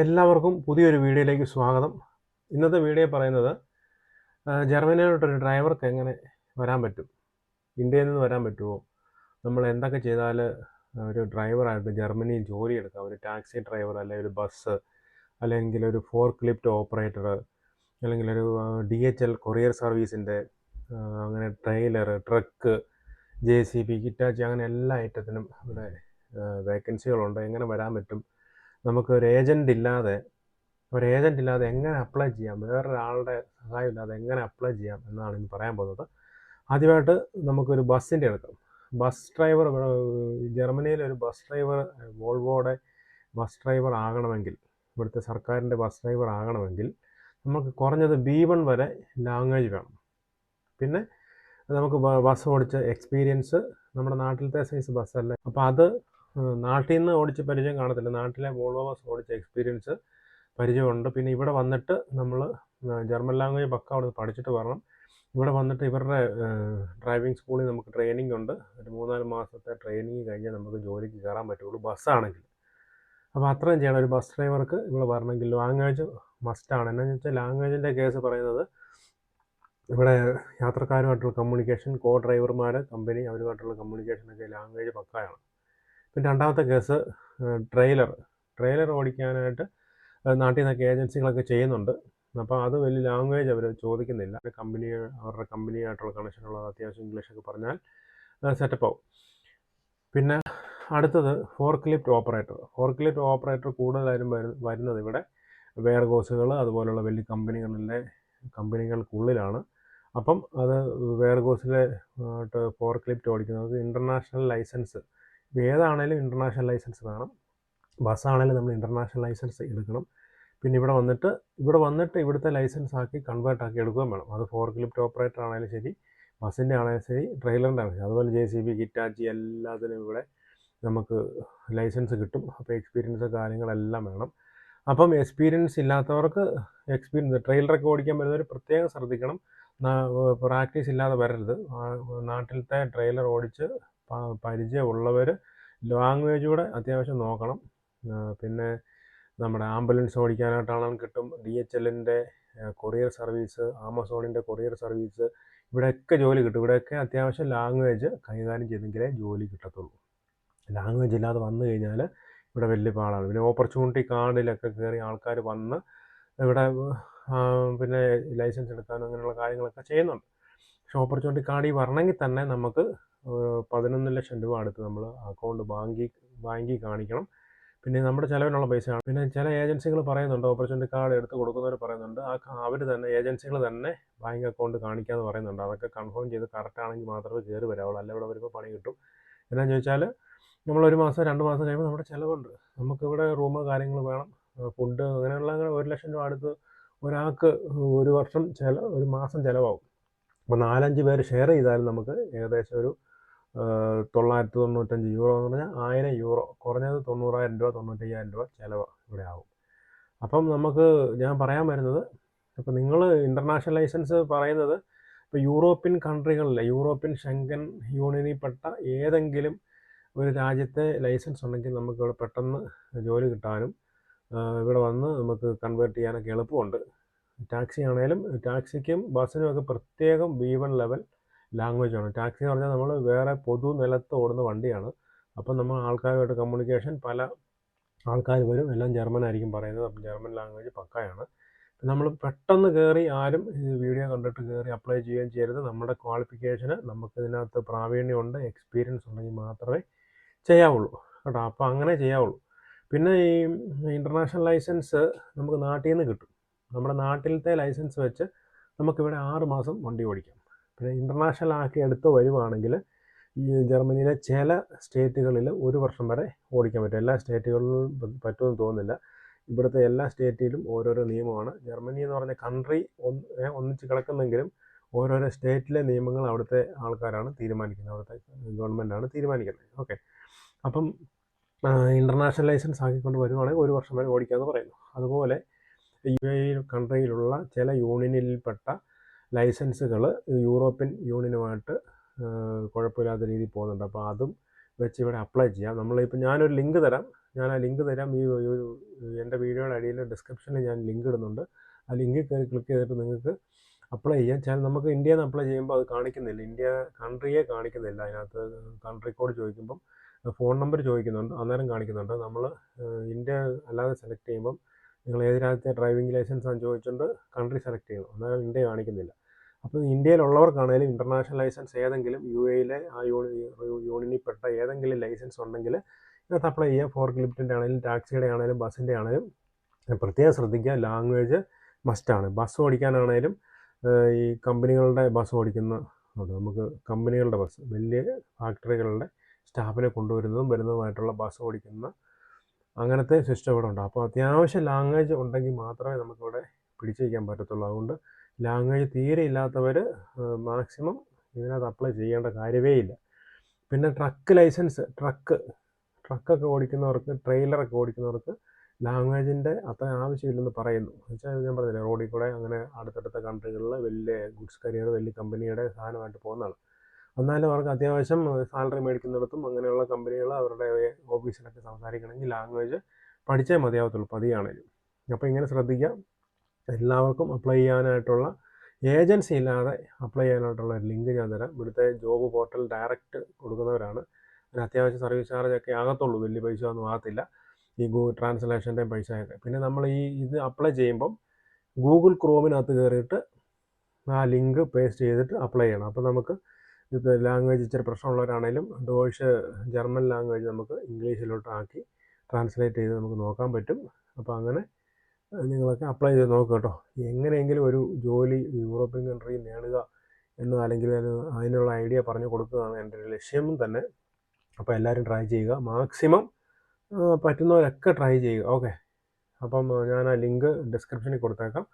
എല്ലാവർക്കും പുതിയൊരു വീഡിയോയിലേക്ക് സ്വാഗതം. ഇന്നത്തെ വീഡിയോ പറയുന്നത് ജർമ്മനിയിലോട്ടൊരു ഡ്രൈവർക്ക് എങ്ങനെ വരാൻ പറ്റും? ഇന്ത്യയിൽ നിന്ന് വരാൻ പറ്റുമോ? നമ്മൾ എന്തൊക്കെ ചെയ്താൽ ഒരു ഡ്രൈവറായിട്ട് ജർമ്മനിയിൽ ജോലി എടുക്കാം? ഒരു ടാക്സി ഡ്രൈവർ അല്ലെങ്കിൽ ഒരു ബസ് അല്ലെങ്കിൽ ഒരു ഫോർ ക്ലിപ്റ്റ് ഓപ്പറേറ്റർ അല്ലെങ്കിൽ ഒരു ഡി എച്ച് എൽ കൊറിയർ സർവീസിന്റെ അങ്ങനെ trailer truck J C B Hitachi അങ്ങനെ എല്ലാ ഐറ്റത്തിനും ഇവിടെ വേക്കൻസികളുണ്ട്. എങ്ങനെ വരാൻ പറ്റും? നമുക്ക് ഒരു ഏജന്റ് ഇല്ലാതെ ഒരു ഏജന്റ് ഇല്ലാതെ എങ്ങനെ അപ്ലൈ ചെയ്യാം? വേറൊരാളുടെ സഹായം ഇല്ലാതെ എങ്ങനെ അപ്ലൈ ചെയ്യാം എന്നാണ് ഇന്ന് പറയാൻ പോകുന്നത്. ആദ്യമായിട്ട് നമുക്കൊരു ബസ്സിന്റെ എടുക്കാം. ബസ് ഡ്രൈവർ ജർമ്മനിയിൽ ഒരു ബസ് ഡ്രൈവർ വോൾവോയുടെ ബസ് ഡ്രൈവർ ആകണമെങ്കിൽ ഇവിടുത്തെ സർക്കാരിന്റെ ബസ് ഡ്രൈവർ ആകണമെങ്കിൽ നമുക്ക് കുറഞ്ഞത് ബി വൺ വരെ ലാംഗ്വേജ് വേണം. പിന്നെ നമുക്ക് ബസ് ഓടിച്ച എക്സ്പീരിയൻസ് നമ്മുടെ നാട്ടിലത്തെ സൈസ് ബസ്സല്ലേ? അപ്പോൾ അത് നാട്ടിൽ നിന്ന് ഓടിച്ച പരിചയം കാണത്തില്ല. നാട്ടിലെ വോൾവോ ബസ് ഓടിച്ച എക്സ്പീരിയൻസ് പരിചയമുണ്ട്. പിന്നെ ഇവിടെ വന്നിട്ട് നമ്മൾ ജർമ്മൻ ലാംഗ്വേജ് പക്ക അവിടെ പഠിച്ചിട്ട് വരണം. ഇവിടെ വന്നിട്ട് ഇവരുടെ ഡ്രൈവിംഗ് സ്കൂളിൽ നമുക്ക് ട്രെയിനിങ് ഉണ്ട്. ഒരു മൂന്നാൽ മാസത്തെ ട്രെയിനിങ് കഴിഞ്ഞാൽ നമുക്ക് ജോലിക്ക് കയറാൻ പറ്റുള്ളൂ. ബസ്സാണെങ്കിൽ അപ്പോൾ അത്രയും ചെയ്യണം. ഒരു ബസ് ഡ്രൈവർക്ക് ഇവിടെ വരണമെങ്കിൽ ലാംഗ്വേജ് മസ്റ്റാണ് എന്നാന്ന് വെച്ചാൽ ലാംഗ്വേജിന്റെ കേസ് പറയുന്നത് ഇവിടെ യാത്രക്കാരുമായിട്ടുള്ള കമ്മ്യൂണിക്കേഷൻ കോ ഡ്രൈവർമാർ കമ്പനി അവരുമായിട്ടുള്ള കമ്മ്യൂണിക്കേഷനൊക്കെ ലാംഗ്വേജ് പക്കായാണ്. പിന്നെ രണ്ടാമത്തെ കേസ് ട്രെയിലർ. ട്രെയിലർ ഓടിക്കാനായിട്ട് നാട്ടിൽ നിന്നൊക്കെ ഏജൻസികളൊക്കെ ചെയ്യുന്നുണ്ട്. അപ്പോൾ അത് വലിയ ലാംഗ്വേജ് അവർ ചോദിക്കുന്നില്ല. കമ്പനി അവരുടെ കമ്പനിയായിട്ടുള്ള കണക്ഷനുള്ള അത്യാവശ്യം ഇംഗ്ലീഷൊക്കെ പറഞ്ഞാൽ സെറ്റപ്പ് ആവും. പിന്നെ അടുത്തത് forklift operator forklift operator കൂടുതലായും വരുന്ന വരുന്നത് ഇവിടെ വെയർ അതുപോലെയുള്ള വലിയ കമ്പനികളിലെ കമ്പനികൾക്കുള്ളിലാണ്. അപ്പം അത് വെയർ കോഴ്സിലെ ഫോർ ക്ലിപ്റ്റ് ഓടിക്കുന്നവർക്ക് ഇന്റർനാഷണൽ ലൈസൻസ് ഏതാണേലും ഇന്റർനാഷണൽ ലൈസൻസ് വേണം. ബസ്സാണേലും നമ്മൾ ഇന്റർനാഷണൽ ലൈസൻസ് എടുക്കണം. പിന്നെ ഇവിടെ വന്നിട്ട് ഇവിടെ വന്നിട്ട് ഇവിടുത്തെ ലൈസൻസ് ആക്കി കൺവേർട്ട് ആക്കി എടുക്കുകയും വേണം. അത് ഫോർ ക്ലിപ്റ്റ് ഓപ്പറേറ്റർ ആണെങ്കിലും ശരി ബസ്സിന്റെ ആണെങ്കിലും ശരി ട്രെയിലറിന്റെ ആണെങ്കിലും അതുപോലെ ജെ സി ബി കിറ്റാച്ചി എല്ലാത്തിനും ഇവിടെ നമുക്ക് ലൈസൻസ് കിട്ടും. അപ്പോൾ എക്സ്പീരിയൻസ് കാര്യങ്ങളെല്ലാം വേണം. അപ്പം എക്സ്പീരിയൻസ് ഇല്ലാത്തവർക്ക് എക്സ്പീരിയൻസ് ട്രെയിലറൊക്കെ ഓടിക്കാൻ വരുന്നവർ പ്രത്യേകം ശ്രദ്ധിക്കണം. പ്രാക്ടീസ് ഇല്ലാതെ വരരുത്. നാട്ടിലത്തെ ട്രെയിലർ ഓടിച്ച് പരിചയമുള്ളവർ ലാംഗ്വേജ് കൂടെ അത്യാവശ്യം നോക്കണം. പിന്നെ നമ്മുടെ ആംബുലൻസ് ഓടിക്കാനായിട്ടാണെങ്കിലും കിട്ടും. ഡി എച്ച് എല്ലിന്റെ കൊറിയർ സർവീസ് ആമസോണിന്റെ കൊറിയർ സർവീസ് ഇവിടെയൊക്കെ ജോലി കിട്ടും. ഇവിടെയൊക്കെ അത്യാവശ്യം ലാംഗ്വേജ് കൈകാര്യം ചെയ്തെങ്കിലേ ജോലി കിട്ടത്തുള്ളൂ. ലാംഗ്വേജ് ഇല്ലാതെ വന്നു കഴിഞ്ഞാൽ ഇവിടെ വലിയ പാടാണ്. പിന്നെ ഓപ്പർച്യൂണിറ്റി കാർഡിലൊക്കെ കയറി ആൾക്കാർ വന്ന് ഇവിടെ പിന്നെ ലൈസൻസ് എടുക്കാനും അങ്ങനെയുള്ള കാര്യങ്ങളൊക്കെ ചെയ്യുന്നുണ്ട്. പക്ഷേ ഓപ്പർച്യൂണിറ്റി കാർഡിൽ വരണമെങ്കിൽ തന്നെ നമുക്ക് പതിനൊന്ന് ലക്ഷം രൂപ അടുത്ത് നമ്മൾ അക്കൗണ്ട് ബാങ്കിൽ ബാങ്കിൽ കാണിക്കണം. പിന്നെ നമ്മുടെ ചിലവിനുള്ള പൈസയാണ്. പിന്നെ ചില ഏജൻസികൾ പറയുന്നുണ്ട് ഓപ്പർച്യൂണിറ്റി കാർഡ് എടുത്ത് കൊടുക്കുന്നവർ പറയുന്നുണ്ട് ആ അവർ തന്നെ ഏജൻസികൾ തന്നെ ബാങ്ക് അക്കൗണ്ട് കാണിക്കാമെന്ന് പറയുന്നുണ്ട്. അതൊക്കെ കൺഫേം ചെയ്ത് കറക്റ്റ് ആണെങ്കിൽ മാത്രമേ കയറി വരാവുള്ളൂ. അല്ല? ഇവിടെ വരുമ്പോൾ പണി കിട്ടും. എന്നാന്ന് ചോദിച്ചാൽ നമ്മൾ ഒരു മാസം രണ്ട് മാസം കഴിയുമ്പോൾ നമ്മുടെ ചിലവുണ്ട്. നമുക്കിവിടെ റൂം കാര്യങ്ങൾ വേണം. ഫുഡ് അങ്ങനെയുള്ള അങ്ങനെ ഒരു ലക്ഷം രൂപ അടുത്ത് ഒരാൾക്ക് ഒരു വർഷം ചില ഒരു മാസം ചിലവാകും. അപ്പോൾ നാലഞ്ച് പേര് ഷെയർ ചെയ്താലും നമുക്ക് ഏകദേശം ഒരു തൊള്ളായിരത്തി തൊണ്ണൂറ്റഞ്ച് യൂറോ എന്ന് പറഞ്ഞാൽ ആയിരം യൂറോ. കുറഞ്ഞത് തൊണ്ണൂറായിരം രൂപ തൊണ്ണൂറ്റയ്യായിരം രൂപ ചിലവ് ഇവിടെ ആവും അപ്പം നമുക്ക് ഞാൻ പറയാൻ വരുന്നത് അപ്പോൾ നിങ്ങൾ ഇന്റർനാഷണൽ ലൈസൻസ് പറയുന്നത് ഇപ്പോൾ യൂറോപ്യൻ കൺട്രികളിലെ യൂറോപ്യൻ ഷെങ്കൻ യൂണിയനിൽപ്പെട്ട ഏതെങ്കിലും ഒരു രാജ്യത്തെ ലൈസൻസ് ഉണ്ടെങ്കിൽ നമുക്ക് ഇവിടെ പെട്ടെന്ന് ജോലി കിട്ടാനും ഇവിടെ വന്ന് നമുക്ക് കൺവേർട്ട് ചെയ്യാനൊക്കെ എളുപ്പമുണ്ട്. ടാക്സി ആണേലും ടാക്സിക്കും ബസ്സിനും ഒക്കെ പ്രത്യേകം ബി വൺ ലെവൽ ലാംഗ്വേജ് ആണ്. ടാക്സി എന്ന് പറഞ്ഞാൽ നമ്മൾ വേറെ പൊതു നിലത്ത് ഓടുന്ന വണ്ടിയാണ്. അപ്പം നമ്മൾ ആൾക്കാരുമായിട്ട് കമ്മ്യൂണിക്കേഷൻ പല ആൾക്കാർ വരും. എല്ലാം ജർമ്മൻ ആയിരിക്കും പറയുന്നത്. അപ്പം ജർമ്മൻ ലാംഗ്വേജ് പക്കയാണ്. നമ്മൾ പെട്ടെന്ന് കയറി ആരും വീഡിയോ കണ്ടിട്ട് കയറി അപ്ലൈ ചെയ്യുകയും ചെയ്യരുത്. നമ്മുടെ ക്വാളിഫിക്കേഷന് നമുക്ക് ഇതിനകത്ത് പ്രാവീണ്യമുണ്ട് എക്സ്പീരിയൻസ് ഉണ്ടെങ്കിൽ മാത്രമേ ചെയ്യാവുള്ളൂ കേട്ടോ. അപ്പോൾ അങ്ങനെ ചെയ്യാവുള്ളൂ. പിന്നെ ഈ ഇന്റർനാഷണൽ ലൈസൻസ് നമുക്ക് നാട്ടിൽ നിന്ന് കിട്ടും. നമ്മുടെ നാട്ടിലത്തെ ലൈസൻസ് വെച്ച് നമുക്കിവിടെ ആറ് മാസം വണ്ടി ഓടിക്കാം. പിന്നെ ഇന്റർനാഷണൽ ആക്കി എടുത്ത് വരുവാണെങ്കിൽ ഈ ജർമ്മനിയിലെ ചില സ്റ്റേറ്റുകളിൽ ഒരു വർഷം വരെ ഓടിക്കാൻ പറ്റും. എല്ലാ സ്റ്റേറ്റുകളിലും പറ്റുമെന്ന് തോന്നുന്നില്ല. ഇവിടുത്തെ എല്ലാ സ്റ്റേറ്റിലും ഓരോരോ നിയമമാണ്. ജർമ്മനി എന്ന് പറഞ്ഞ കൺട്രി ഒന്ന് ഒന്നിച്ച് കിടക്കുന്നെങ്കിലും ഓരോരോ സ്റ്റേറ്റിലെ നിയമങ്ങൾ അവിടുത്തെ ആൾക്കാരാണ് തീരുമാനിക്കുന്നത്. അവിടുത്തെ ഗവൺമെന്റാണ് തീരുമാനിക്കുന്നത്. ഓക്കെ. അപ്പം ഇന്റർനാഷണൽ ലൈസൻസ് ആക്കിക്കൊണ്ട് വരുവാണെങ്കിൽ ഒരു വർഷം വരെ ഓടിക്കാമെന്ന് പറയുന്നു. അതുപോലെ യു എ കൺട്രിയിലുള്ള ചില യൂണിയനിൽപ്പെട്ട ലൈസൻസുകൾ യൂറോപ്യൻ യൂണിയനുമായിട്ട് കുഴപ്പമില്ലാത്ത രീതിയിൽ പോകുന്നുണ്ട്. അപ്പോൾ അതും വെച്ച് ഇവിടെ അപ്ലൈ ചെയ്യാം. നമ്മളിപ്പോൾ ഞാനൊരു ലിങ്ക് തരാം. ഞാൻ ആ ലിങ്ക് തരാം. ഈ എന്റെ വീഡിയോയുടെ അടിയിൽ ഡിസ്ക്രിപ്ഷനിൽ ഞാൻ ലിങ്ക് ഇടുന്നുണ്ട്. ആ ലിങ്കിൽ കയറി ക്ലിക്ക് ചെയ്തിട്ട് നിങ്ങൾക്ക് അപ്ലൈ ചെയ്യാം. ചില നമുക്ക് ഇന്ത്യയിൽ നിന്ന് അപ്ലൈ ചെയ്യുമ്പോൾ അത് കാണിക്കുന്നില്ല. ഇന്ത്യ കൺട്രിയെ കാണിക്കുന്നില്ല അതിനകത്ത്. കൺട്രി കോഡ് ചോദിക്കുമ്പം ഫോൺ നമ്പർ ചോദിക്കുന്നുണ്ട്. അന്നേരം കാണിക്കുന്നുണ്ട്. നമ്മൾ ഇന്ത്യ അല്ലാതെ സെലക്ട് ചെയ്യുമ്പം നിങ്ങൾ ഏത് രാജ്യത്തെ ഡ്രൈവിംഗ് ലൈസൻസ് ആണ് ചോദിച്ചുകൊണ്ട് കൺട്രി സെലക്ട് ചെയ്യണം. എന്നാൽ ഇന്ത്യ കാണിക്കുന്നില്ല. അപ്പോൾ ഇന്ത്യയിലുള്ളവർക്കാണെങ്കിലും ഇന്റർനാഷണൽ ലൈസൻസ് ഏതെങ്കിലും യു എയിലെ ആ യൂണി യൂണിയനിൽപ്പെട്ട ഏതെങ്കിലും ലൈസൻസ് ഉണ്ടെങ്കിൽ ഇതിനകത്ത് അപ്ലൈ ചെയ്യുക ഫോർ ലിഫ്റ്റിന്റെ ആണെങ്കിലും ടാക്സിയുടെ ആണെങ്കിലും ബസ്സിന്റെ ആണെങ്കിലും പ്രത്യേകം ശ്രദ്ധിക്കുക. ലാംഗ്വേജ് മസ്റ്റാണ് ബസ് ഓടിക്കാനാണേലും ഏഹ് ഈ കമ്പനികളുടെ ബസ് ഓടിക്കുന്ന ഉണ്ട്. നമുക്ക് കമ്പനികളുടെ ബസ് വലിയ ഫാക്ടറികളുടെ സ്റ്റാഫിനെ കൊണ്ടുവരുന്നതും വരുന്നതുമായിട്ടുള്ള ബസ് ഓടിക്കുന്ന അങ്ങനത്തെ സിസ്റ്റം ഇവിടെ ഉണ്ട് അപ്പോൾ അത്യാവശ്യം ലാംഗ്വേജ് ഉണ്ടെങ്കിൽ മാത്രമേ നമുക്കിവിടെ പിടിച്ചു വയ്ക്കാൻ പറ്റത്തുള്ളൂ. അതുകൊണ്ട് ലാംഗ്വേജ് തീരെ ഇല്ലാത്തവർ മാക്സിമം ഇതിനകത്ത് അപ്ലൈ ചെയ്യേണ്ട കാര്യമേ ഇല്ല. പിന്നെ ട്രക്ക് ലൈസൻസ് ട്രക്ക് ട്രക്കൊക്കെ ഓടിക്കുന്നവർക്ക് ട്രെയിലറൊക്കെ ഓടിക്കുന്നവർക്ക് ലാംഗ്വേജിന്റെ അത്ര ആവശ്യമില്ലെന്ന് പറയുന്നു. എന്നുവെച്ചാൽ ഞാൻ പറഞ്ഞില്ലേ റോഡിൽ കൂടെ അങ്ങനെ അടുത്തടുത്ത കൺട്രികളിൽ വലിയ ഗുഡ്സ് കരിയർ വലിയ കമ്പനിയുടെ സാധനമായിട്ട് പോകുന്നതാണ്. എന്നാലും അവർക്ക് അത്യാവശ്യം സാലറി മേടിക്കുന്നിടത്തും അങ്ങനെയുള്ള കമ്പനികൾ അവരുടെ ഓഫീസിലൊക്കെ സംസാരിക്കണമെങ്കിൽ ലാംഗ്വേജ് പഠിച്ചേ മതിയാവത്തുള്ളൂ പതിയാണേലും അപ്പോൾ ഇങ്ങനെ ശ്രദ്ധിക്കാം. എല്ലാവർക്കും അപ്ലൈ ചെയ്യാനായിട്ടുള്ള ഏജൻസി ഇല്ലാതെ അപ്ലൈ ചെയ്യാനായിട്ടുള്ള ഒരു ലിങ്ക് ഞാൻ തരാം. ഇവിടുത്തെ ജോബ് പോർട്ടൽ ഡയറക്റ്റ് കൊടുക്കുന്നവരാണ്. അതിന് അത്യാവശ്യം സർവീസ് ചാർജ് ഒക്കെ ആകത്തുള്ളൂ വലിയ പൈസ ഒന്നും ആകത്തില്ല. ഈ ഗൂ ട്രാൻസ്ലേഷന്റെയും പൈസയൊക്കെ പിന്നെ നമ്മൾ ഈ ഇത് അപ്ലൈ ചെയ്യുമ്പം ഗൂഗിൾ ക്രോമിനകത്ത് കയറിയിട്ട് ആ ലിങ്ക് പേസ്റ്റ് ചെയ്തിട്ട് അപ്ലൈ ചെയ്യണം. അപ്പോൾ നമുക്ക് ഇത് ലാംഗ്വേജ് ഇച്ചിരി പ്രശ്നമുള്ളവരാണെങ്കിലും ഡോയ്ഷ് ജർമ്മൻ ലാംഗ്വേജ് നമുക്ക് ഇംഗ്ലീഷിലോട്ട് ആക്കി ട്രാൻസ്ലേറ്റ് ചെയ്ത് നമുക്ക് നോക്കാൻ പറ്റും. അപ്പോൾ അങ്ങനെ നിങ്ങളൊക്കെ അപ്ലൈ ചെയ്ത് നോക്കുക കേട്ടോ. എങ്ങനെയെങ്കിലും ഒരു ജോലി യൂറോപ്യൻ കൺട്രി നേടുക എന്ന് അല്ലെങ്കിൽ അതിനുള്ള ഐഡിയ പറഞ്ഞു കൊടുക്കുകയാണ് എന്റെ ഒരു ലക്ഷ്യം തന്നെ. അപ്പോൾ എല്ലാവരും ട്രൈ ചെയ്യുക. മാക്സിമം പറ്റുന്നവരൊക്കെ ട്രൈ ചെയ്യുക. ഓക്കെ അപ്പം ഞാൻ ആ ലിങ്ക് ഡിസ്ക്രിപ്ഷനിൽ കൊടുത്തേക്കാം.